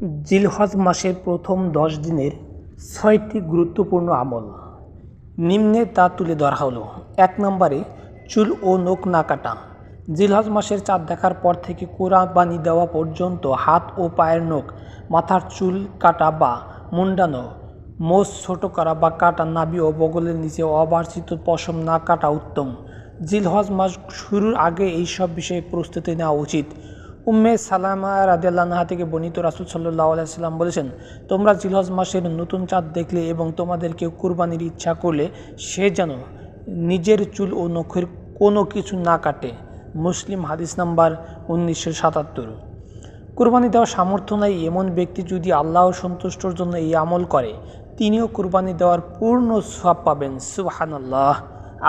জিলহজ মাসের প্রথম দশ দিনের ছয়টি গুরুত্বপূর্ণ আমল। নিম্নে তা তুলে ধরা হলো। এক নম্বরে, চুল ও নখ না কাটা। জিলহজ মাসের চাঁদ দেখার পর থেকে কোরবানি দেওয়া পর্যন্ত হাত ও পায়ের নখ, মাথার চুল কাটা বা মুন্ডানো, মোষ ছোট করা বা কাটা নাবি ও বগলের নিচে অবার্ষিত পশম না কাটা উত্তম। জিলহজ মাস শুরুর আগে এই সব বিষয়ে প্রস্তুতি নেওয়া উচিত। উম্মে সালামা রাদিয়াল্লাহা থেকে বর্ণিত রাসুল সাল্লাহ আলাইসাল্লাম বলেছেন, তোমরা জিলহজ মাসের নতুন চাঁদ দেখলে এবং তোমাদের কেউ কুরবানির ইচ্ছা করলে সে যেন নিজের চুল ও নখের কোনো কিছু না কাটে। মুসলিম হাদিস নাম্বার উনিশশো সাতাত্তর। কুরবানি দেওয়ার সামর্থ্য নাই এমন ব্যক্তি যদি আল্লাহ সন্তুষ্টর জন্য এই আমল করে, তিনিও কুরবানি দেওয়ার পূর্ণ সব পাবেন। সুবাহান আল্লাহ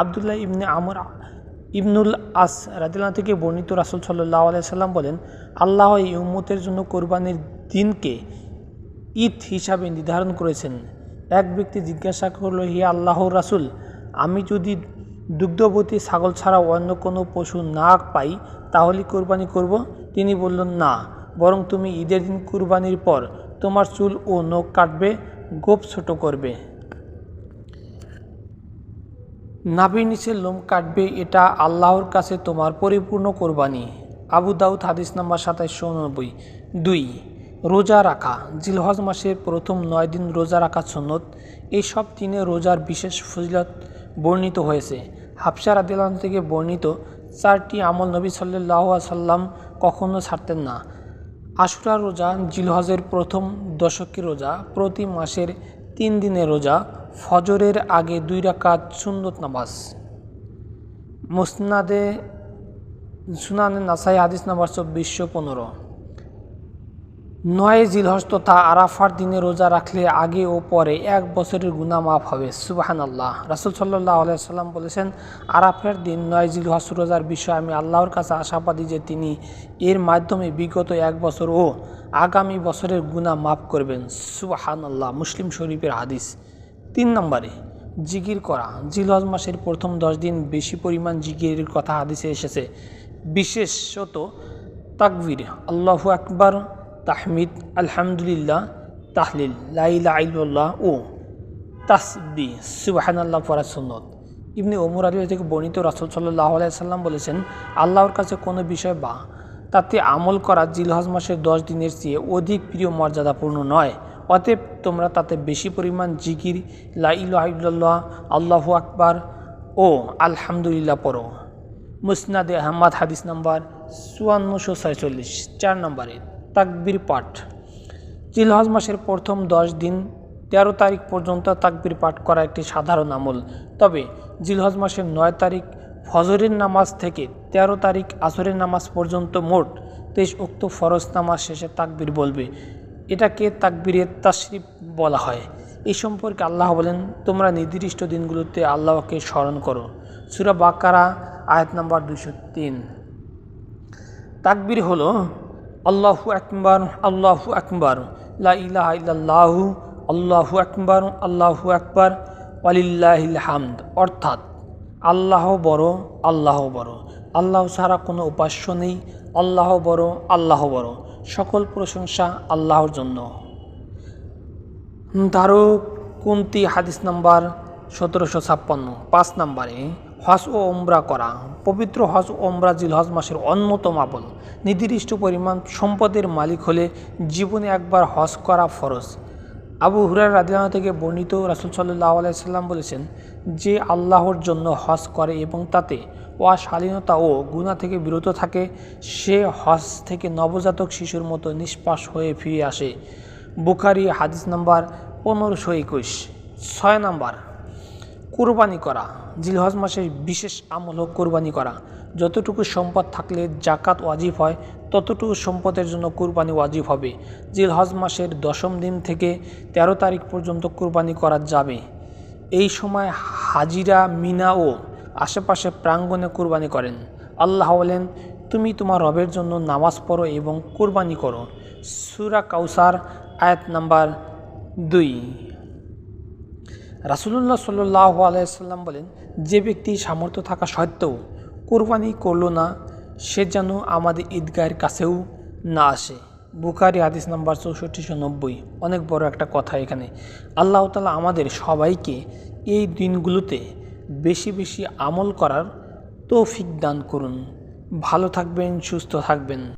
আবদুল্লাহ ইবনে আমর ইবনুল আস রাদিল্লাহ থেকে বর্ণিত রাসুল সাল্লাহ আলাইসাল্লাম বলেন, আল্লাহ এই উম্মতের জন্য কোরবানির দিনকে ঈদ হিসাবে নির্ধারণ করেছেন। এক ব্যক্তি জিজ্ঞাসা করল, হে আল্লাহর রাসুল, আমি যদি দুগ্ধবতী ছাগল ছাড়া অন্য কোনো পশু না পাই, তাহলে কোরবানি করব? তিনি বললেন, না, বরং তুমি ঈদের দিন কুরবানির পর তোমার চুল ও নখ কাটবে, গোপ ছোট করবে। নাভির নিচে লোম কাটবে, এটা আল্লাহর কাছে তোমার পরিপূর্ণ কোরবানি। আবু দাউদ হাদিস নাম্বার সাতাইশশো উননব্বই। দুই, রোজা রাখা। জিলহজ মাসের প্রথম নয় দিন রোজা রাখা সন্নত। এই সব দিনে রোজার বিশেষ ফজিলত বর্ণিত হয়েছে। হাফসার আদিলান থেকে বর্ণিত, চারটি আমল নবী সাল্লাহ সাল্লাম কখনো ছাড়তেন না। আশুরা রোজা, জিলহজের প্রথম দশকের রোজা, প্রতি মাসের তিন দিনের রোজা ফজরের আগে দুই রাকাত সুন্নত নামাজ। মুসনাদে, সুনানে নাসাই হাদিস নাম্বার চব্বিশশো পনেরো। নয় জিলহস তথা আরাফার দিনে রোজা রাখলে আগে ও পরে এক বছরের গুণা মাফ হবে। সুবাহান আল্লাহ রাসুল সাল্লাহ আলাইসাল্লাম বলেছেন, আরাফের দিন নয় জিলহস রোজার বিষয়ে আমি আল্লাহর কাছে আশাবাদী যে তিনি এর মাধ্যমে বিগত এক বছর ও আগামী বছরের গুণা মাফ করবেন। সুবাহান আল্লাহ মুসলিম শরীফের হাদিস। তিন নম্বরে, জিকির করা। জিলহজ মাসের প্রথম দশ দিন বেশি পরিমাণ জিকিরের কথা হাদিসে এসেছে। বিশেষত তাকবির, আল্লাহু আকবার, তাহমিদ, আলহামদুলিল্লাহ, তাহলিল লাইল্লাহ ও তাসবি, সুবাহানাল্লাহ পড়া সুন্নত। ইবনে ওমর আলী থেকে বর্ণিত রাসুল সাল্লাহ আলাইসাল্লাম বলেছেন, আল্লাহর কাছে কোনো বিষয় বা তাতে আমল করা জিলহজ মাসের দশ দিনের চেয়ে অধিক প্রিয় মর্যাদাপূর্ণ নয়। অতএব তোমরা তাতে বেশি পরিমাণ জিকির লাইল্লাহ আল্লাহু আকবার ও আলহামদুলিল্লাহ পড়ো। মুসনাদে আহমদ, হাদিস নাম্বার চুয়ান্নশো ছয়চল্লিশ, চার নম্বরে তাকবির পাঠ। জিলহজ মাসের প্রথম দশ দিন, তেরো তারিখ পর্যন্ত তাকবির পাঠ করা একটি সাধারণ আমল। তবে জিলহজ মাসের নয় তারিখ ফজরের নামাজ থেকে ১৩ তারিখ আসরের নামাজ পর্যন্ত মোট তেইশ উক্ত ফরজ নামাজ শেষে তাকবির বলবে। এটাকে তাকবিরের তাশরিফ বলা হয়। এই সম্পর্কে আল্লাহ বলেন, তোমরা নির্দিষ্ট দিনগুলোতে আল্লাহকে স্মরণ করো। সুরা বাকারা, আয়াত নাম্বার দুশো তিন। তাকবির হলো, আল্লাহু আকবর আল্লাহু আকবর, লা ইলাহা ইল্লাল্লাহু, আল্লাহু আকবর আল্লাহু আকবর, ওয়ালিল্লাহিল হামদ। অর্থাৎ, আল্লাহ বড় আল্লাহ বড়। আল্লাহ ছাড়া কোনো উপাস্য নেই, আল্লাহ বড় আল্লাহ বড়। সকল প্রশংসা আল্লাহর জন্য। দারু কুন্তি হাদিস নাম্বার সতেরোশো ছাপ্পান্ন, পাঁচ নম্বরে, হজ ও ওমরা করা। পবিত্র হজ ও ওমরা জিল হজ মাসের অন্যতম আপন নির্দিষ্ট পরিমাণ সম্পদের মালিক হলে জীবনে একবার হজ করা ফরজ। আবু হুরার রাদিয়ানা থেকে বর্ণিত রাসুল সাল্লাহ আলাইসাল্লাম বলেছেন যে আল্লাহর জন্য হজ করে এবং তাতে অশালীনতা ও গুণা থেকে বিরত থাকে, সে হজ থেকে নবজাতক শিশুর মতো নিষ্পাস হয়ে ফিরে আসে। বুখারি হাদিস নাম্বার পনেরোশো একুশ, ছয় নাম্বার। কোরবানি করা, জিলহজ মাসের বিশেষ আমল হোক কোরবানি করা। যতটুকু সম্পদ থাকলে জাকাত ওয়াজিব হয়, ততটুকু সম্পদের জন্য কোরবানি ওয়াজিব হবে। জিলহজ মাসের দশম দিন থেকে ১৩ তারিখ পর্যন্ত কোরবানি করা যাবে। এই সময় হাজিরা, মিনা ও আশেপাশে প্রাঙ্গণে কোরবানি করেন। আল্লাহ বলেন, তুমি তোমার রবের জন্য নামাজ পড়ো এবং কোরবানি করো। সুরা কাউসার, আয়াত নাম্বার দুই। রাসুলুল্লাহ সাল্লাহ আলাইসাল্লাম বলেন, যে ব্যক্তি সামর্থ্য থাকা সত্ত্বেও কোরবানি করল না, সে যেন আমাদের ঈদগাহের কাছেও না আসে। বুকারি হাদিস নাম্বার চৌষট্টিশো নব্বই অনেক বড় একটা কথা এখানে। আল্লাহ তালা আমাদের সবাইকে এই দিনগুলোতে বেশি বেশি আমল করার তৌফিক দান করুন। ভালো থাকবেন, সুস্থ থাকবেন।